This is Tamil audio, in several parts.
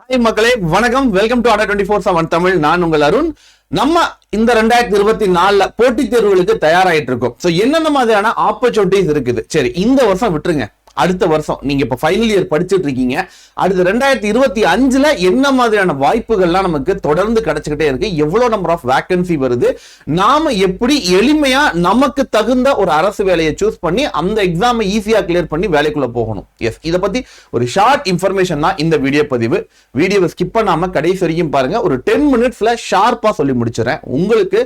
ஹாய் மக்களே. வணக்கம். Welcome to Adda twenty four seven Tamil. நான் உங்கள் அருண். நம்ம இந்த ரெண்டாயிரத்தி இருபத்தி நாலுல போட்டித் தேர்வுகளுக்கு தயாராயிட்டு இருக்கோம் ஸோ என்னென்ன மாதிரியான ஆப்பர்ச்சுனிட்டிஸ் இருக்குது? சரி இந்த வருஷம் விட்டுருங்க. அடுத்த வருஷம். நீங்க இப்ப ஃபைனல் இயர் படிச்சுட்டு இருக்கீங்க. அடுத்து ரெண்டாயிரத்தி இருபத்தி அஞ்சுல என்ன மாதிரியான வாய்ப்புகள்லாம் நமக்கு தொடர்ந்து கிடைச்சுக்கிட்டே இருக்கு? எவ்வளவு நம்பர் ஆஃப் வேக்கன்சி வருது? நாம எப்படி எளிமையா நமக்கு தகுந்த ஒரு அரசு வேலையை சூஸ் பண்ணி அந்த எக்ஸாமை ஈஸியா கிளியர் பண்ணி வேலைக்குள்ள போகணும்? எஸ் இதை பத்தி ஒரு ஷார்ட் இன்ஃபர்மேஷன் தான் இந்த வீடியோ பதிவு. வீடியோவை ஸ்கிப் பண்ணாம கடைசி வரைக்கும் பாருங்க. ஒரு டென் மினிட்ஸ்ல ஷார்ப்பா சொல்லி முடிச்சிடறேன். உங்களுக்கு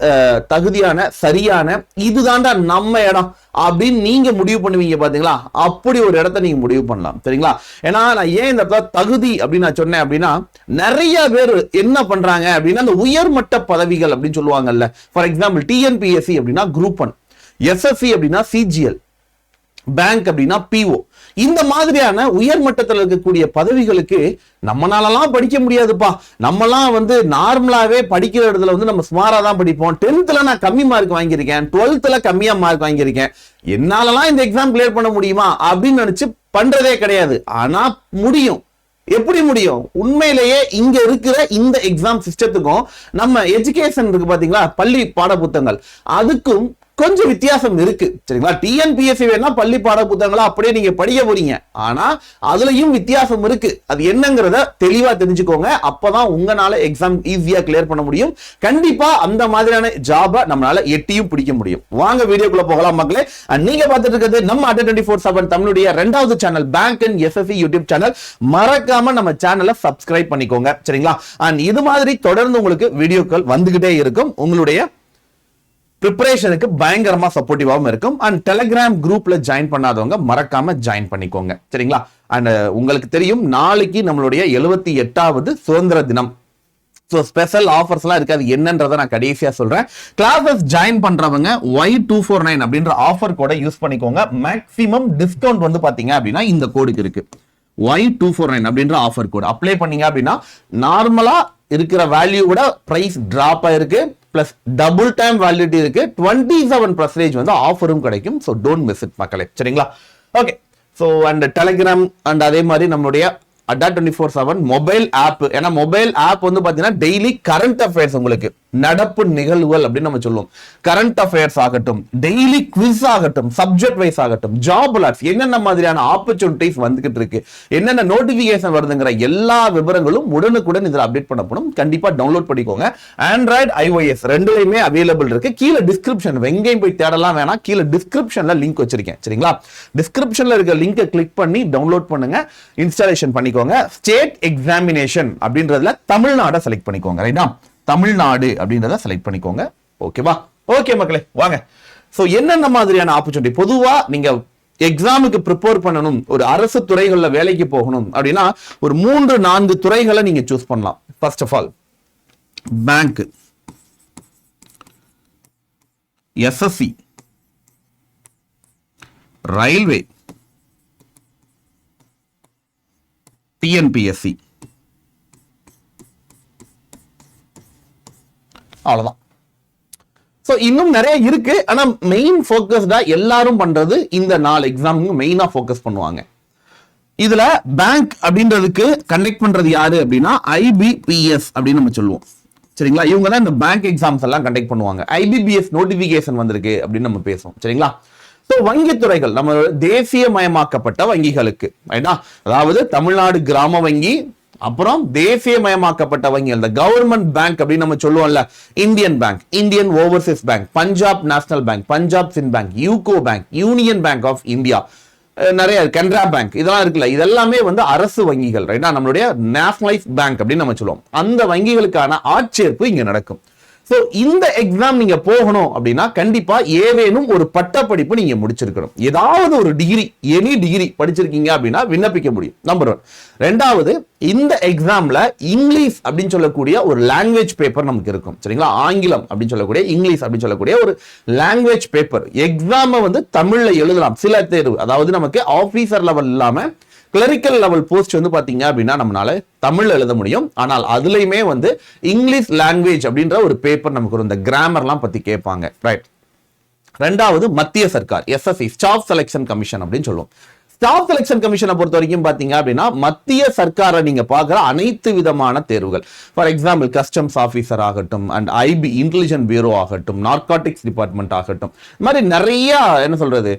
அஹ், தகுதியான சரியான இதுதான்டா நம்ம இடம் அப்படின்னு நீங்க முடிவு பண்ணுவீங்க பாத்தீங்களா? அப்படி ஒரு இடத்த நீங்க முடிவு பண்ணலாம். சரிங்களா? ஏன்னா நான் ஏன் இந்த இடத்துல தகுதி அப்படின்னு நான் சொன்னேன் அப்படின்னா நிறைய பேர் என்ன பண்றாங்க அப்படின்னா அந்த உயர்மட்ட பதவிகள் அப்படின்னு சொல்லுவாங்கல்ல. ஃபார் எக்ஸாம்பிள் டிஎன்பிஎஸ்சி அப்படின்னா குரூப் ஒன் எஸ்எஸ்சி அப்படின்னா சிஜிஎல் பேங்க் அப்படின்னா பிஓ இந்த மாதிரியான உயர் மட்டத்தில் இருக்கக்கூடிய பதவிகளுக்கு நம்மளாலலாம் படிக்க முடியாதுப்பா. நம்மலாம் வந்து நார்மலாவே படிக்கிற இடத்துல வந்து நம்ம சுமாரா தான் படிப்போம். டென்த்தில் நான் கம்மி மார்க் வாங்கியிருக்கேன். டுவெல்த்தில் கம்மியா மார்க் வாங்கியிருக்கேன். என்னாலலாம் இந்த எக்ஸாம் கிளியர் பண்ண முடியுமா? அப்படின்னு நினச்சி பண்றதே கிடையாது. ஆனா முடியும். எப்படி முடியும்? உண்மையிலேயே இங்க இருக்கிற இந்த எக்ஸாம் சிஸ்டத்துக்கும் நம்ம எஜுகேஷன் இருக்கு பாத்தீங்களா? பள்ளி பாட புத்தகங்கள் அதுக்கும் கொஞ்சம் வித்தியாசம் இருக்கு. சரிங்களா? டிஎன்பிஎஸ்சி வேணா பள்ளி பாட புத்தகங்களா அப்படியே நீங்க படிக்க போறீங்க. ஆனா அதுலயும் வித்தியாசம் இருக்கு. அது என்னங்கிறத தெளிவா தெரிஞ்சுக்கோங்க. அப்பதான் உங்களால எக்ஸாம் ஈஸியா கிளியர் பண்ண முடியும். கண்டிப்பா அந்த மாதிரியான ஜாபை நம்மளால எட்டியும் பிடிக்க முடியும். வாங்க வீடியோக்குள்ள போகலாம் மக்களே. நீங்க பார்த்துட்டு இருக்கிறது நம்ம அட் டுவெண்ட்டி ஃபோர் செவன் தமிழுடைய ரெண்டாவது channel bank and SSC YouTube channel மறக்காம நம்ம சேனலை சப்ஸ்கிரைப் பண்ணிக்கோங்க. சரிங்களா? அண்ட் இது மாதிரி தொடர்ந்து உங்களுக்கு வீடியோக்கள் வந்துகிட்டே இருக்கும். உங்களுடைய ப்ரிப்பரேஷனுக்கு பயங்கரமா சப்போர்ட்டிவாகவும் இருக்கும். அண்ட் டெலகிராம் குரூப்ல ஜாயின் பண்ணாதவங்க மறக்காம ஜாயின் பண்ணிக்கோங்க. சரிங்களா? அண்ட் uh, உங்களுக்கு தெரியும் நாளைக்கு நம்மளுடைய எழுபத்தி எட்டாவது சுதந்திர தினம். ஸோ ஸ்பெஷல் ஆஃபர்ஸ்லாம் இருக்காது. என்னன்றதை நான் கடைசியாக சொல்கிறேன் கிளாஸஸ் ஜாயின் பண்ணுறவங்க ஒய் டூ ஃபோர் நைன் அப்படின்ற ஆஃபர் கோடை யூஸ் பண்ணிக்கோங்க. மேக்ஸிமம் டிஸ்கவுண்ட் வந்து பார்த்தீங்க அப்படின்னா இந்த கோடுக்கு இருக்கு. ஒய் டூ ஃபோர் நைன் அப்படின்ற ஆஃபர் கோடு அப்ளை பண்ணீங்க அப்படின்னா நார்மலாக இருக்கிற வேல்யூவோட ப்ரைஸ் ட்ராப் ஆயிருக்கு பிளஸ் டபுள் டைம் வேலிடிட்டி இருக்கு. டுவெண்ட்டி செவன் பர்சன்டேஜ் வந்து ஆஃபரும் கிடைக்கும். ஸோ டோன்ட் மிஸ் இட் மக்களே. சரிங்களா? Okay so and Telegram and அதே மாதிரி நம்மளுடைய Adda twenty four seven mobile app ஏன்னா மொபைல் ஆப் வந்து பாத்தீங்கன்னா டெய்லி கரண்ட் அஃபேர்ஸ் உங்களுக்கு. நடப்பு நிகழ்வுகள் அப்படின்னு நம்ம சொல்லுவோம். கரண்ட் அஃபேர்ஸ் ஆகட்டும் டெய்லி குவிஸ் ஆகட்டும் சப்ஜெக்ட் வைஸ் ஆகட்டும் ஜாப் அலர்ட்ஸ் என்னென்ன மாதிரியான ஆப்பர்ச்சுனிட்டிஸ் வந்துகிட்டு இருக்கு என்னென்ன நோட்டிபிகேஷன் வருதுங்கிற எல்லா விவரங்களும் உடனுக்குடன் இதில் அப்டேட் பண்ணப்படும். கண்டிப்பா டவுன்லோட் பண்ணிக்கோங்க. ஆண்ட்ராய்டு ஐஓஎஸ் ரெண்டுலையுமே அவைலபிள் இருக்கு. கீழே டிஸ்கிரிப்ஷன் எங்கேயும் போய் தேடலாம் வேணாம். கீழே டிஸ்கிரிப்ஷன்ல லிங்க் வச்சிருக்கேன். சரிங்களா? டிஸ்கிரிப்ஷன்ல இருக்க லிங்கை கிளிக் பண்ணி டவுன்லோட் பண்ணுங்க. இன்ஸ்டாலேஷன் பண்ணிக்கோங்க. ஸ்டேட் எக்ஸாமினேஷன் அப்படின்றதுல தமிழ்நாடை செலக்ட் பண்ணிக்கோங்க. ரைட்டா தமிழ்நாடு அப்படின்றத செலக்ட் பண்ணிக்கோங்க. ஓகேவா ஓகே மக்களே வாங்க. ஸோ என்னென்ன மாதிரியான ஆப்பர்ச்சுனிட்டி பொதுவாக நீங்கள் எக்ஸாமுக்கு ப்ரிப்பேர் பண்ணணும் ஒரு அரசு துறைகளில் வேலைக்கு போகணும் அப்படின்னா ஒரு மூன்று நான்கு துறைகளை நீங்கள் சூஸ் பண்ணலாம். First of all bank SSC railway TNPSC அவ்வளவுதான். ஸோ இன்னும் நிறைய இருக்கு. ஆனா மெயின் ஃபோக்கஸ்டா எல்லாரும் பண்றது இந்த நாலு எக்ஸாமுக்கு மெயினா ஃபோக்கஸ் பண்ணுவாங்க. இதுல பேங்க் அப்படின்றதுக்கு கண்டக்ட் பண்றது யாரு அப்படின்னா ஐபிபிஎஸ் அப்படின்னு நம்ம சொல்லுவோம். சரிங்களா? இவங்க தான் இந்த பேங்க் எக்ஸாம்ஸ் எல்லாம் கண்டக்ட் பண்ணுவாங்க. ஐபிபிஎஸ் நோட்டிபிகேஷன் வந்திருக்கு அப்படின்னு நம்ம பேசுவோம் சரிங்களா? ஸோ வங்கித்துறைகள் நம்ம தேசியமயமாக்கப்பட்ட வங்கிகளுக்கு ரைட்டா அதாவது தமிழ்நாடு கிராம வங்கி அப்புறம் தேசியமயமாக்கப்பட்ட வங்கி இந்த கவர்மெண்ட் பேங்க் அப்படின்னு நம்ம சொல்லுவோம்ல Indian bank Indian overseas bank Punjab national bank Punjab Sind bank UCO bank union bank of India நிறைய கனரா பேங்க் இதெல்லாம் இருக்குல்ல இதெல்லாமே வந்து அரசு வங்கிகள் ரைட்டா நம்மளுடைய நேஷனலைஸ் பேங்க் அப்படின்னு நம்ம சொல்லுவோம். அந்த வங்கிகளுக்கான ஆட்சேர்ப்பு இங்க நடக்கும். ஸோ இந்த எக்ஸாம் நீங்கள் போகணும் அப்படின்னா கண்டிப்பாக ஏதேனும் ஒரு பட்டப்படிப்பு நீங்கள் முடிச்சிருக்கணும். ஏதாவது ஒரு டிகிரி எனி டிகிரி படிச்சிருக்கீங்க அப்படின்னா விண்ணப்பிக்க முடியும். நம்பர் ஒன் ரெண்டாவது இந்த எக்ஸாமில் இங்கிலீஷ் அப்படின்னு சொல்லக்கூடிய ஒரு லாங்குவேஜ் பேப்பர் நமக்கு இருக்கும். சரிங்களா? ஆங்கிலம் அப்படின்னு சொல்லக்கூடிய இங்கிலீஷ் அப்படின்னு சொல்லக்கூடிய ஒரு லாங்குவேஜ் பேப்பர் எக்ஸாமை வந்து தமிழில் எழுதலாம். சில தேர்வு. அதாவது நமக்கு ஆஃபீஸர் லெவல் இல்லாமல் கிளரிக்கல் லெவல் போஸ்ட் வந்து பாத்தீங்க அப்படின்னா நம்மளால தமிழ்ல எழுத முடியும். ஆனால் அதுலயுமே வந்து இங்கிலீஷ் லாங்குவேஜ் அப்படின்ற ஒரு பேப்பர் நமக்கு இந்த கிராமர்லாம் பத்தி கேட்பாங்க. ரைட் ரெண்டாவது மத்திய சர்க்கார் எஸ்எஸ்சி ஸ்டாஃப் செலெக்ஷன் கமிஷன் அப்படின்னு சொல்லுவோம். ஸ்டாஃப் செலெக்ஷன் கமிஷனை பொறுத்த வரைக்கும் பாத்தீங்க அப்படின்னா மத்திய சர்க்காரை நீங்க பாக்குற அனைத்து விதமான தேர்வுகள். ஃபார் எக்ஸாம்பிள் கஸ்டம்ஸ் ஆஃபீஸர் ஆகட்டும் அண்ட் ஐபி இன்டெலிஜென்ட் பியூரோ ஆகட்டும் நார்காட்டிக்ஸ் டிபார்ட்மெண்ட் ஆகட்டும். இந்த மாதிரி நிறைய என்ன சொல்றது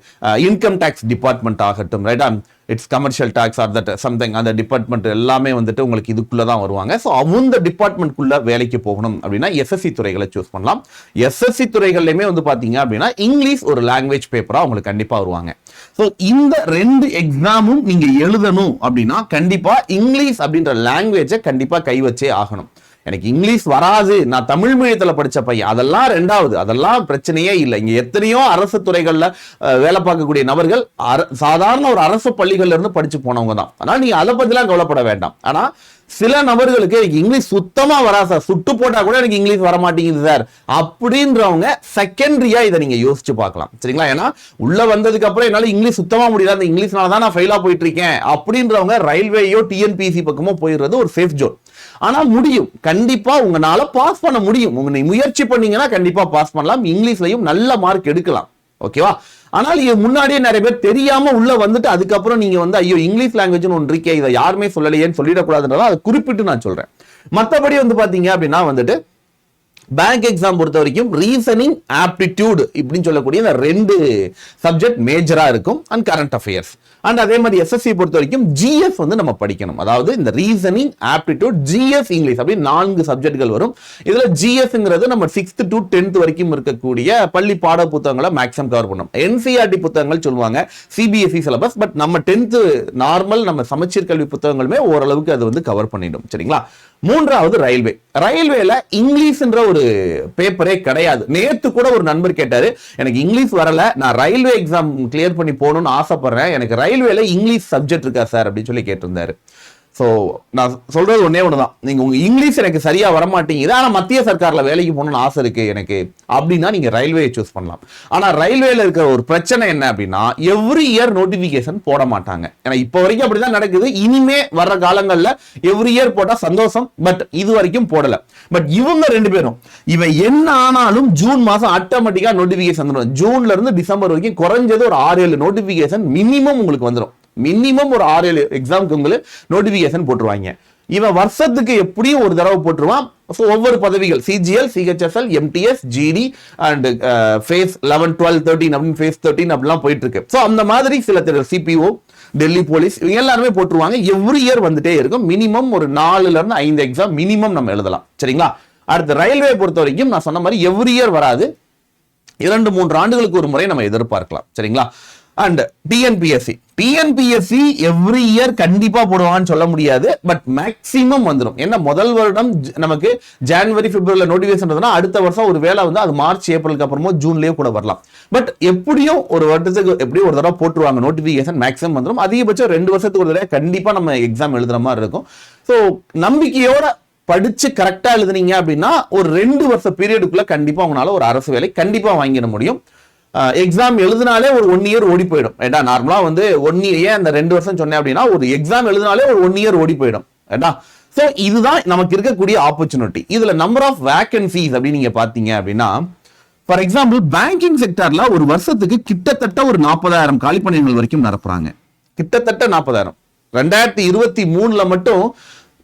இன்கம் டேக்ஸ் டிபார்ட்மெண்ட் ஆகட்டும் ரைட்டா it's commercial tax or that something அந்த டிபார்ட்மெண்ட் எல்லாமே வந்துட்டு உங்களுக்கு இதுக்குள்ளே தான் வருவாங்க. ஸோ அந்த டிபார்ட்மெண்ட்குள்ளே வேலைக்கு போகணும் அப்படின்னா எஸ்எஸ்சி துறைகளை சூஸ் பண்ணலாம். எஸ்எஸ்சி துறைகள்லையுமே வந்து பார்த்தீங்க அப்படின்னா இங்கிலீஷ் ஒரு லாங்குவேஜ் பேப்பராக உங்களுக்கு கண்டிப்பாக வருவாங்க. ஸோ இந்த ரெண்டு எக்ஸாமும் நீங்கள் எழுதணும் அப்படின்னா கண்டிப்பாக இங்கிலீஷ் அப்படின்ற லாங்குவேஜை கண்டிப்பாக கை வச்சே ஆகணும். எனக்கு இங்கிலீஷ் வராது. நான் தமிழ் மீடியத்தில் படிச்ச பையன். அதெல்லாம் ரெண்டாவது. அதெல்லாம் பிரச்சனையே இல்லை. இங்க எத்தனையோ அரசு துறைகள்ல வேலை பார்க்கக்கூடிய நபர்கள் சாதாரண ஒரு அரசு பள்ளிகள்ல இருந்து படிச்சு போனவங்க தான். ஆனால் நீங்க அதை பற்றிலாம் கவலைப்பட வேண்டாம். ஆனா சில நபர்களுக்கு எனக்கு இங்கிலீஷ் சுத்தமா வராது சார். சுட்டு போட்டா கூட எனக்கு இங்கிலீஷ் வர மாட்டேங்குது சார். அப்படின்றவங்க செகண்டரியா இதை நீங்க யோசிச்சு பார்க்கலாம். சரிங்களா? ஏன்னா உள்ள வந்ததுக்கு அப்புறம் இங்கிலீஷ் சுத்தமாக முடியல. அந்த இங்கிலீஷ்னால தான் நான் ஃபெயிலாக போயிட்டு இருக்கேன். அப்படின்றவங்க ரயில்வேயோ டிஎன்பிசி பக்கமோ போயிடுறது ஒரு சேஃப் ஜோன் ஆனால் முடியும். கண்டிப்பா உங்களால பாஸ் பண்ண முடியும். உங்க நீ முயற்சி பண்ணீங்கன்னா கண்டிப்பா பாஸ் பண்ணலாம். இங்கிலீஷ்லயும் நல்ல மார்க் எடுக்கலாம். ஓகேவா ஆனால் இது முன்னாடியே நிறைய பேர் தெரியாம உள்ள வந்துட்டு அதுக்கப்புறம் நீங்க வந்து ஐயோ இங்கிலீஷ் லாங்குவேஜ்னு ஒன்று இருக்கே இதை யாருமே சொல்லலையேன்னு சொல்லிடக்கூடாதுன்றதான் அதை குறிப்பிட்டு நான் சொல்றேன். மற்றபடி வந்து பாத்தீங்க அப்படின்னா வந்துட்டு பேங்க் எக்ஸாம் பொறுத்த வரைக்கும் ரீசனிங் ஆப்டிடியூட் இப்படின்னு சொல்லக்கூடிய இந்த ரெண்டு சப்ஜெக்ட் மேஜரா இருக்கும் அண்ட் கரண்ட் அஃபேர்ஸ் அண்ட் அதே மாதிரி எஸ்எஸ்சி பொறுத்த வரைக்கும் ஜிஎஸ் வந்து நம்ம படிக்கணும். அதாவது இந்த ரீசனிங் ஆப்டிடியூட் ஜிஎஸ் இங்கிலீஷ் அப்படி நான்கு சப்ஜெக்ட்கள் வரும். இதுல ஜிஎஸ்ங்கிறது நம்ம சிக்ஸ்த் டு டென்த் வரைக்கும் இருக்கக்கூடிய பள்ளி பாட புத்தகங்களை மேக்ஸிமம் கவர் பண்ணும் என்சிஆர்டி புத்தகங்கள் சொல்லுவாங்க சிபிஎஸ்இ சிலபஸ் பட் நம்ம டென்த்து நார்மல் நம்ம சமச்சீர் கல்வி புத்தகங்களுமே ஓரளவுக்கு அது வந்து கவர் பண்ணிடும். சரிங்களா? மூன்றாவது ரயில்வே. ரயில்வேல இங்கிலீஷ்ன்ற ஒரு பேப்பரே கிடையாது. நேத்து கூட ஒரு நண்பர் கேட்டாரு எனக்கு இங்கிலீஷ் வரல நான் ரயில்வே எக்ஸாம் கிளியர் பண்ணி போகணும்னு ஆசைப்படுறேன். எனக்கு ரயில்வேல இங்கிலீஷ் சப்ஜெக்ட் இருக்கா சார் அப்படின்னு சொல்லி கேட்டிருந்தாரு. ஸோ நான் சொல்றது ஒன்னே ஒண்ணுதான். நீங்க உங்க இங்கிலீஷ் எனக்கு சரியா வர மாட்டேங்குது மத்திய சர்க்காரில் வேலைக்கு போகணும்னு ஆசை இருக்கு எனக்கு. அப்படின்னா நீங்க ரயில்வேயை சூஸ் பண்ணலாம். ஆனால் ரயில்வேல இருக்கிற ஒரு பிரச்சனை என்ன அப்படின்னா எவ்ரி இயர் நோட்டிபிகேஷன் போட மாட்டாங்க. ஏன்னா இப்போ வரைக்கும் அப்படிதான் நடக்குது. இனிமே வர்ற காலங்களில் எவ்ரி இயர் போட்டால் சந்தோஷம் பட் இது வரைக்கும் போடல. பட் இவங்க ரெண்டு பேரும் இவன் என்ன ஆனாலும் ஜூன் மாதம் ஆட்டோமேட்டிக்காக நோட்டிபிகேஷன் வந்துடும் ஜூன்ல இருந்து டிசம்பர் வரைக்கும் குறைஞ்சது ஒரு ஆறு ஏழு நோட்டிபிகேஷன் மினிமம் உங்களுக்கு வந்துடும் மினிமம் ஒரு ஆறு ஏழு எக்ஸாமுக்கு உங்களுக்கு நோட்டிஃபிகேஷன் போட்டுருவாங்க இவன் வருஷத்துக்கு எப்படியும் ஒரு தடவை போட்டுருவான். ஸோ ஒவ்வொரு பதவிகள் CGL CHSL MTS GD and phase eleven twelve thirteen அப்படின்னு ஃபேஸ் தேர்ட்டின் அப்படிலாம் போயிட்டு இருக்கு ஸோ அந்த மாதிரி சில சிபிஓ டெல்லி போலீஸ் இவங்க எல்லாருமே போட்டுருவாங்க. எவ்ரி இயர் வந்துட்டே இருக்கும். மினிமம் ஒரு நாலுல இருந்து ஐந்து எக்ஸாம் மினிமம் நம்ம எழுதலாம். சரிங்களா? அடுத்து ரயில்வே பொறுத்த வரைக்கும் நான் சொன்ன மாதிரி எவ்ரி இயர் வராது. இரண்டு மூன்று ஆண்டுகளுக்கு ஒரு முறை நம்ம எதிர்பார்க்கலாம். சரிங்களா? And TNPSC TNPSC every year கண்டிப்பா போடுவான்னு சொல்ல முடியாது பட் மேக்ஸிமம் வந்துடும் ஏன்னா முதல் வருடம் ஜ- நமக்கு ஜனவரி பிப்ரவரியில நோட்டிபிகேஷன் அடுத்த வருஷம் ஒரு வேலை வந்து அது மார்ச் ஏப்ரலுக்கு அப்புறமோ ஜூன்லயே கூட வரலாம். பட் எப்படியும் ஒரு வருடத்துக்கு எப்படியும் ஒரு தடவை போட்டுருவாங்க நோட்டிபிகேஷன் மேக்ஸிமம் வந்துடும் அதிகபட்சம் ரெண்டு வருஷத்துக்கு ஒரு தடவை கண்டிப்பா நம்ம எக்ஸாம் எழுதுற மாதிரி இருக்கும். ஸோ நம்பிக்கையோட படிச்சு கரெக்டா எழுதுனீங்க அப்படின்னா ஒரு ரெண்டு வருஷ பீரியடுக்குள்ள கண்டிப்பா உங்களால ஒரு அரசு வேலை கண்டிப்பா வாங்கிட முடியும். எக்ஸாம் எழுதினாலே ஒரு ஒன் இயர் ஓடி போயிடும். ஏட்டா நார்மலாக வந்து ஒன் இயர் ஏன் அந்த ரெண்டு வருஷம் சொன்னேன் அப்படின்னா ஒரு எக்ஸாம் எழுதினாலே ஒரு ஒன் இயர் ஓடி போயிடும். ஏட்டா ஸோ இதுதான் நமக்கு இருக்கக்கூடிய ஆப்பர்ச்சுனிட்டி இதில் நம்பர் ஆஃப் வேக்கன்சிஸ் அப்படின்னு நீங்கள் பார்த்தீங்க அப்படின்னா ஃபார் எக்ஸாம்பிள் பேங்கிங் செக்டரில் ஒரு வருஷத்துக்கு கிட்டத்தட்ட ஒரு நாற்பதாயிரம் காலி பணியிடங்கள் வரைக்கும் நிரப்புறாங்க கிட்டத்தட்ட நாற்பதாயிரம். ரெண்டாயிரத்தி இருபத்தி மூணில் மட்டும்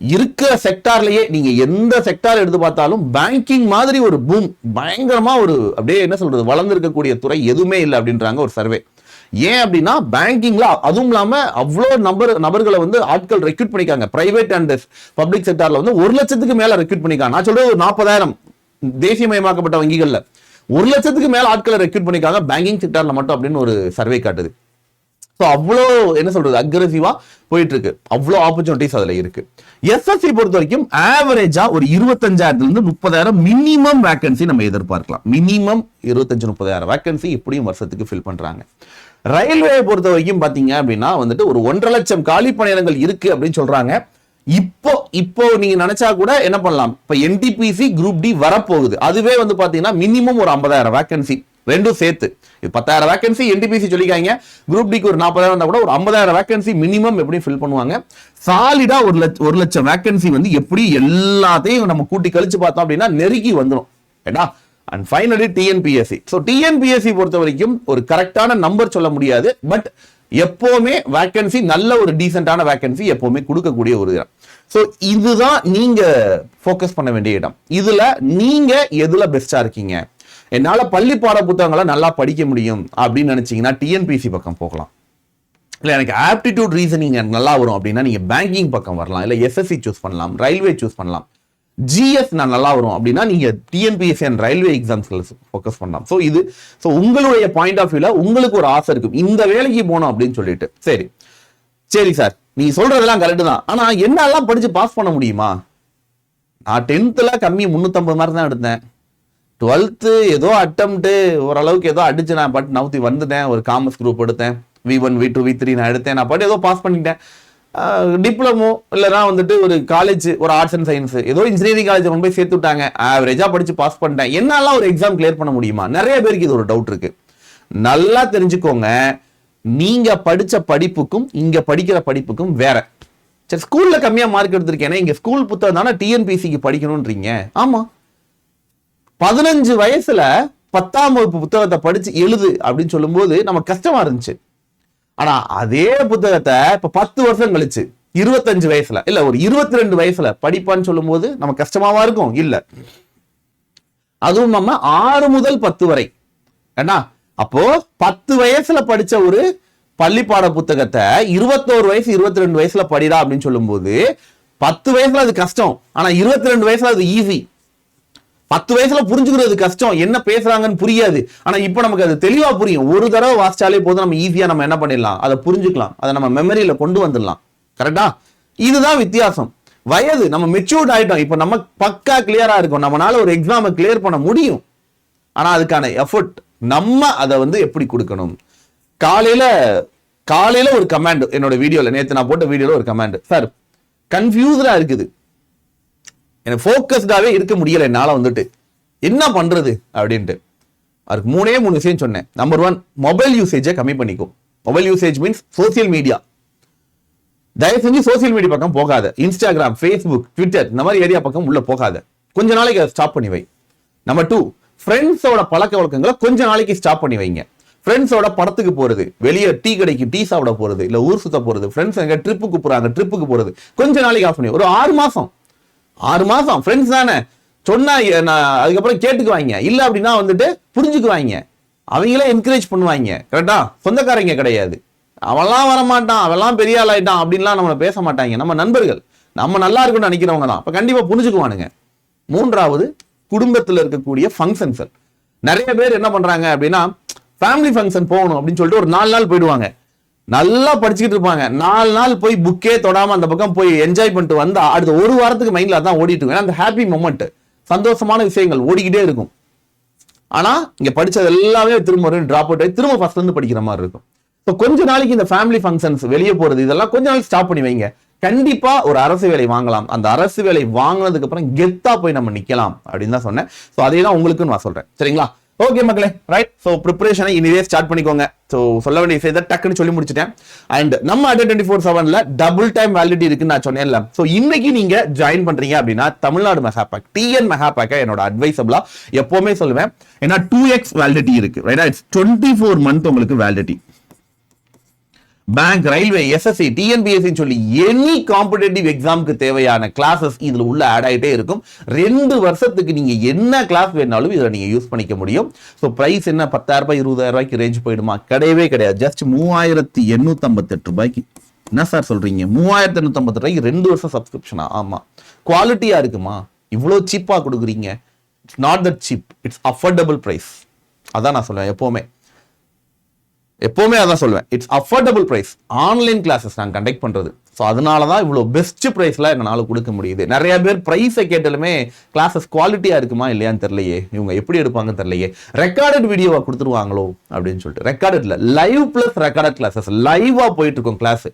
இருக்கிற செக்டார்லயே நீங்க எந்த செக்டார் எடுத்து பார்த்தாலும் பேங்கிங் மாதிரி ஒரு பூம் பயங்கரமா ஒரு அப்படியே என்ன சொல்றது வளர்ந்துருக்கக்கூடிய துறை எதுவுமே இல்லை அப்படின்றாங்க ஒரு சர்வே ஏன் அப்படின்னா பேங்கிங்ல அதுவும் இல்லாம அவ்வளோ நபர் நபர்களை வந்து ஆட்கள் ரெக்ரூட் பண்ணிக்காங்க. பிரைவேட் அண்ட் பப்ளிக் செக்டார்ல வந்து ஒரு லட்சத்துக்கு மேல ரெக்ரூட் பண்ணிக்காங்க. நான் சொல்றது ஒரு நாற்பதாயிரம் தேசியமயமாக்கப்பட்ட வங்கிகள்ல. ஒரு லட்சத்துக்கு மேல ஆட்களை ரெக்ரூட் பண்ணிக்காங்க பேங்கிங் செக்டார்ல மட்டும் அப்படின்னு ஒரு சர்வே காட்டுது. ஸோ அவ்வளோ என்ன சொல்றது அக்ரெசிவாக போயிட்டு இருக்கு அவ்வளோ ஆப்பர்ச்சுனிட்டிஸ் அதுல இருக்கு. எஸ்எஸ்சி பொறுத்த வரைக்கும் ஆவரேஜா ஒரு இருபத்தஞ்சாயிரத்துல இருந்து முப்பதாயிரம் மினிமம் வேகன்சி நம்ம எதிர்பார்க்கலாம். மினிமம் இருபத்தஞ்சு முப்பதாயிரம் வேகன்சி எப்படியும் வருஷத்துக்கு ஃபில் பண்றாங்க. ரயில்வே பொறுத்த வரைக்கும் பாத்தீங்க அப்படின்னா வந்துட்டு ஒரு ஒன்றரை லட்சம் காலி பணியிடங்கள் இருக்கு அப்படின்னு சொல்றாங்க. இப்போ இப்போ நீங்க நினைச்சா கூட என்ன பண்ணலாம்? இப்ப என்டிபிசி குரூப் டி வரப்போகுது. அதுவே வந்து பாத்தீங்கன்னா மினிமம் ஒரு ஐம்பதாயிரம் வேகன்சி ரெண்டும் சேர்த்து. இது பத்தாயிரம் வேகன்சி என்டிபிசி சொல்லிக்காங்க. குரூப் டிக்கு ஒரு நாற்பதாயிரம் இருந்தால் கூட ஒரு ஐம்பதாயிரம் வேகன்சி மினிமம் எப்படி ஃபில் பண்ணுவாங்க. சாலிடா ஒரு லட்ச ஒரு லட்சம் வேகன்சி வந்து எப்படி எல்லாத்தையும் நம்ம கூட்டி கழிச்சு பார்த்தோம் அப்படின்னா நெருக்கி வந்துடும் ஏடா and finally TNPSC so TNPSC பொறுத்த வரைக்கும் ஒரு கரெக்டான நம்பர் சொல்ல முடியாது. பட் எப்போவுமே வேக்கன்சி நல்ல ஒரு டீசெண்டான வேக்கன்சி எப்போவுமே கொடுக்கக்கூடிய ஒரு இடம். ஸோ இதுதான் நீங்கள் ஃபோக்கஸ் பண்ண வேண்டிய இடம். இதில் நீங்கள் எதில் பெஸ்ட்டாக இருக்கீங்க? என்னால் பள்ளி பாட புத்தகங்களை நல்லா படிக்க முடியும் அப்படின்னு நினச்சிங்கன்னா டிஎன்பிசி பக்கம் போகலாம். இல்லை எனக்கு ஆப்டிடியூட் ரீசனிங் எனக்கு நல்லா வரும் அப்படின்னா நீங்கள் பேங்கிங் பக்கம் வரலாம். இல்லை எஸ்எஸ்சி சூஸ் பண்ணலாம். ரயில்வே சூஸ் பண்ணலாம். ஜிஎஸ் நான் நல்லா வரும் அப்படின்னா நீங்கள் டிஎன்பிஎஸ்சி அண்ட் ரயில்வே எக்ஸாம்ஸில் ஃபோக்கஸ் பண்ணலாம். ஸோ இது ஸோ உங்களுடைய பாயிண்ட் ஆஃப் வியூவில் உங்களுக்கு ஒரு ஆசை இருக்கும். இந்த வேலைக்கு போகணும் அப்படின்னு சொல்லிட்டு. சரி. சரி சார் நீ சொல்றதெல்லாம் கரெக்டு தான். ஆனால் என்னெல்லாம் படித்து பாஸ் பண்ண முடியுமா? நான் டென்த்தில் கம்மி முந்நூற்றம்பது மார்க் தான் எடுத்தேன். டுவெல்த்து ஏதோ அட்டம்ப்ட்டு ஓரளவுக்கு ஏதோ அடிச்சு நான் பட் நவுத்தி வந்துட்டேன். ஒரு காமர்ஸ் குரூப் எடுத்தேன். V one V two V three நான் எடுத்தேன். நான் பாட்டு ஏதோ பாஸ் பண்ணிட்டேன் டிப்ளமோ இல்லைனா வந்துட்டு ஒரு காலேஜ் ஒரு ஆர்ட்ஸ் அண்ட் சயின்ஸ் ஏதோ இன்ஜினியரிங் காலேஜ் கொண்டு போய் சேர்த்து விட்டாங்க. ஆவரேஜாக படித்து பாஸ் பண்ணிட்டேன். என்னாலாம் ஒரு எக்ஸாம் கிளியர் பண்ண முடியுமா? நிறைய பேருக்கு இது ஒரு டவுட் இருக்கு. நல்லா தெரிஞ்சுக்கோங்க. நீங்க படிச்ச படிப்புக்கும் இங்க படிக்கிற படிப்புக்கும் வேற. சரி ஸ்கூல்ல கம்மியா மார்க் எடுத்திருக்கேன் இங்க ஸ்கூல் புத்தகம் தானே டிஎன்பிசிக்கு படிக்கணும்ன்றீங்க. ஆமா. பதினஞ்சு வயசுல பத்தாம் வகுப்பு புத்தகத்தை படிச்சு எழுது அப்படின்னு சொல்லும்போது நமக்கு கஷ்டமா இருந்துச்சு. ஆனா அதே புத்தகத்தை இப்ப பத்து வருஷம் கழிச்சு இருபத்தஞ்சு வயசுல இல்ல ஒரு இருபத்தி ரெண்டு வயசுல படிப்பான்னு சொல்லும்போது நமக்கு கஷ்டமாவா இருக்கும்? இல்ல. அதுவும் நம்ம ஆறு முதல் பத்து வரை. ஏன்னா அப்போ பத்து வயசுல படிச்ச ஒரு பள்ளிப்பாட புத்தகத்தை இருபத்தோரு வயசு இருபத்தி ரெண்டு வயசுல படிடா அப்படின்னு சொல்லும்போது பத்து வயசுல அது கஷ்டம். ஆனா இருபத்தி ரெண்டு வயசுல அது ஈஸி பத்து வயசுல புரிஞ்சுக்கிறது கஷ்டம். என்ன பேசுறாங்கன்னு புரியாது. ஆனா இப்போ நமக்கு அது தெளிவா புரியும். ஒரு தடவை வாசிச்சாலே போதும். நம்ம ஈஸியா நம்ம என்ன பண்ணிடலாம்? அதை புரிஞ்சுக்கலாம். அதை நம்ம மெமரியில கொண்டு வந்துடலாம். கரெக்டா இதுதான் வித்தியாசம். வயது நம்ம மெச்சூர்ட் ஆயிட்டோம். இப்போ நம்ம பக்கா கிளியரா இருக்கும். நம்மளால ஒரு எக்ஸாமை கிளியர் பண்ண முடியும். ஆனா அதுக்கான எஃபர்ட் நம்ம அதை வந்து எப்படி கொடுக்கணும்? காலையில காலையில ஒரு கமாண்ட் என்னோட வீடியோல நேத்து நான் போட்ட வீடியோல ஒரு கமாண்ட் சார் கன்ஃபியூஸ்டா இருக்குது. எனக்கு ஃபோக்கஸ்டாகவே இருக்க முடியலை என்னால் வந்துட்டு. என்ன பண்ணுறது அப்படின்ட்டு. அதுக்கு மூணே மூணு விஷயம் சொன்னேன். நம்பர் ஒன் மொபைல் யூசேஜை கம்மி பண்ணிக்கும் mobile usage means social media தயவு செஞ்சு சோசியல் மீடியா பக்கம் போகாத. இன்ஸ்டாகிராம் ஃபேஸ்புக் ட்விட்டர் இந்த மாதிரி ஏரியா பக்கம் உள்ள போகாத. கொஞ்ச நாளைக்கு அதை ஸ்டாப் பண்ணி வை. நம்பர் டூ ஃப்ரெண்ட்ஸோட பழக்க வழக்கங்களை கொஞ்ச நாளைக்கு ஸ்டாப் பண்ணி வைங்க. ஃப்ரெண்ட்ஸோட படத்துக்கு போகிறது வெளியே டீ கடைக்கு டீ சாப்பிட போகிறது இல்லை ஊர் சுத்த போகிறது ஃப்ரெண்ட்ஸ் எங்கே ட்ரிப்புக்கு போகிறாங்க ட்ரிப்புக்கு போகிறது கொஞ்ச நாளைக்கு ஆஃப் பண்ணி ஒரு ஆறு மாதம் ஆறு மாதம் ஃப்ரெண்ட்ஸ் தானே. சொன்னா நான் அதுக்கப்புறம் கேட்டுக்குவாங்க. இல்லை அப்படின்னா வந்துட்டு புரிஞ்சுக்குவாங்க. அவங்களே என்கரேஜ் பண்ணுவாங்க. கரெக்டா சொந்தக்காரங்க கிடையாது. அவெல்லாம் வரமாட்டான். அவெல்லாம் பெரிய ஆள் ஆயிட்டான் அப்படின்லாம் நம்மளை பேச மாட்டாங்க. நம்ம நண்பர்கள். நம்ம நல்லா இருக்கும்னு நினைக்கிறவங்க தான். அப்ப கண்டிப்பாக புரிஞ்சுக்குவானுங்க. மூன்றாவது குடும்பத்தில் இருக்கக்கூடிய ஃபங்க்ஷன்ஸ் நிறைய பேர் என்ன பண்ணுறாங்க அப்படின்னா ஃபேமிலி ஃபங்க்ஷன் போகணும் அப்படின்னு சொல்லிட்டு ஒரு நாலு நாள் போயிடுவாங்க. நல்லா படிச்சுக்கிட்டு இருப்பாங்க. நாலு நாள் போய் புக்கே தொடாம அந்த பக்கம் போய் என்ஜாய் பண்ணிட்டு வந்தா அடுத்த ஒரு வாரத்துக்கு மைண்ட்ல அதான் ஓடிட்டு இருக்கும். அந்த ஹாப்பி மொமெண்ட் சந்தோஷமான விஷயங்கள் ஓடிக்கிட்டே இருக்கும். ஆனா இங்க படிச்சது எல்லாமே திரும்ப ஒரு டிராப் அவுட் ஆகி திரும்ப ஃபர்ஸ்ட்ல இருந்து படிக்கிற மாதிரி இருக்கும். ஸோ கொஞ்ச நாளைக்கு இந்த ஃபேமிலி ஃபங்க்ஷன்ஸ் வெளியே போறது இதெல்லாம் கொஞ்ச நாளைக்கு ஸ்டாப் பண்ணி வைங்க. கண்டிப்பா ஒரு அரசு வேலை வாங்கலாம். அந்த அரசு வேலை வாங்கினதுக்கு அப்புறம் கெத்தா போய் நம்ம நிக்கலாம் அப்படின்னு தான் சொன்னேன். ஸோ அதே தான் உங்களுக்கு நான் சொல்றேன். சரிங்களா? ஓகே மக்களே. ரைட் ஸோ ப்ரிப்பரேஷனை இனிதே ஸ்டார்ட் பண்ணிக்கோங்க. ஸோ சொல்ல வேண்டிய விஷயத்தை டக்குன்னு சொல்லி முடிச்சிட்டேன். அண்ட் நம்ம அட் டுவெண்ட்டி ஃபோர் செவன்ல டபுள் டைம் வேலிடிட்டி இருக்குன்னு நான் சொன்னேன்ல. ஸோ இன்னைக்கு நீங்க ஜாயின் பண்றீங்க அப்படின்னா தமிழ்நாடு மெகாபேக் டிஎன் மெகாபேக்கை என்னோட அட்வைசபிளா எப்பவுமே சொல்லுவேன். ஏன்னா டூ எக்ஸ் வேலிடிட்டி இருக்கு. ரைட்டா இட்ஸ் டுவெண்ட்டி ஃபோர் மந்த் உங்களுக்கு validity bank railway SSC TNPSC சொல்லி எனி காம்படேட்டிவ் எக்ஸாமுக்கு தேவையான கிளாஸஸ் இதில் உள்ள ஆட் ஆகிட்டே இருக்கும். ரெண்டு வருஷத்துக்கு நீங்கள் என்ன கிளாஸ் வேணாலும் இதில் நீங்கள் யூஸ் பண்ணிக்க முடியும். ஸோ ப்ரைஸ் என்ன? பத்தாயிரம் ரூபாய் இருபதாயிரம் ரூபாய்க்கு ரேஞ்ச் போயிடுமா? கிடையவே கிடையாது. ஜஸ்ட் மூவாயிரத்தி எண்ணூற்றம்பத்தெட்டு ரூபாய்க்கு. என்ன சார் சொல்றீங்க? மூவாயிரத்தி எண்ணூத்தி ரூபாய்க்கு ரெண்டு வருஷம் சப்ஸ்கிரிப்ஷனா ஆமா. குவாலிட்டியா இருக்குமா? இவ்வளோ சீப்பாக கொடுக்குறீங்க. It's not that cheap it's affordable price அதான் நான் சொல்லுவேன் எப்போவுமே. எப்போவுமே அதான் சொல்லுவேன் it's affordable price online classes நான் கண்டக்ட் பண்ணுறது ஸோ அதனால தான் இவ்வளோ பெஸ்ட் ப்ரைஸில் என்னால் கொடுக்க முடியுது. நிறைய பேர் ப்ரைஸை கேட்டாலுமே கிளாஸஸ் குவாலிட்டியாக இருக்குமா இல்லையான்னு தெரியலையே. இவங்க எப்படி எடுப்பாங்கன்னு தெரியலையே. ரெக்கார்டட் வீடியோவாக கொடுத்துருவாங்களோ அப்படின்னு சொல்லிட்டு. ரெக்கார்டட்ல லைவ் ப்ளஸ் ரெக்கார்டட் கிளாஸஸ் லைவாக போயிட்டு இருக்கும் கிளாஸ்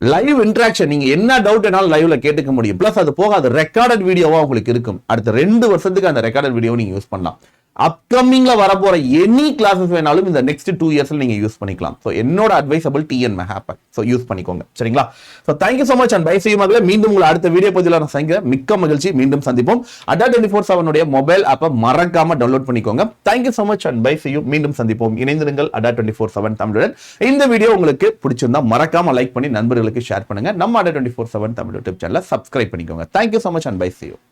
லைவ் இன்ட்ராக்ஷன் நீங்கள் என்ன டவுட் என்னாலும் லைவ்ல கேட்டுக்க முடியும். ப்ளஸ் அது போக அது ரெக்கார்டட் வீடியோவாக உங்களுக்கு இருக்கும். அடுத்த ரெண்டு வருஷத்துக்கு அந்த ரெக்கார்டட் வீடியோ நீங்கள் யூஸ் பண்ணலாம். அப்கமிங்ல வரப்போற எனி கிளாஸஸ் வேணாலும் இந்த நெக்ஸ்ட் டூ இயர்ஸ்ல நீங்க யூஸ் பண்ணிக்கலாம். ஸோ என்னோட அட்வைசபிள் டிஎன் ஹேப்பன் ஸோ யூஸ் பண்ணிக்கோங்க. சரிங்களா? So thank you so much and bye செய்யும் மகளே. மீண்டும் உங்களை அடுத்த வீடியோ பதிவில் நான் சந்திக்கிறேன். மிக்க மகிழ்ச்சி. மீண்டும் சந்திப்போம். அடா டுவெண்ட்டி ஃபோர் செவனுடைய மொபைல் ஆப்பை மறக்காம டவுன்லோட் பண்ணிக்கோங்க. Thank you so much and bye செய்யும் மீண்டும் சந்திப்போம். இணைந்திருங்கள் அடா டுவெண்ட்டி ஃபோர் செவன் தமிழுடன். இந்த வீடியோ உங்களுக்கு பிடிச்சிருந்தா மறக்காம லைக் பண்ணி நண்பர்களுக்கு ஷேர் பண்ணுங்க. நம்ம Adda twenty four seven Tamil YouTube சேனலை சப்ஸ்கிரைப் பண்ணிக்கோங்க. Thank you so much and bye செய்யும்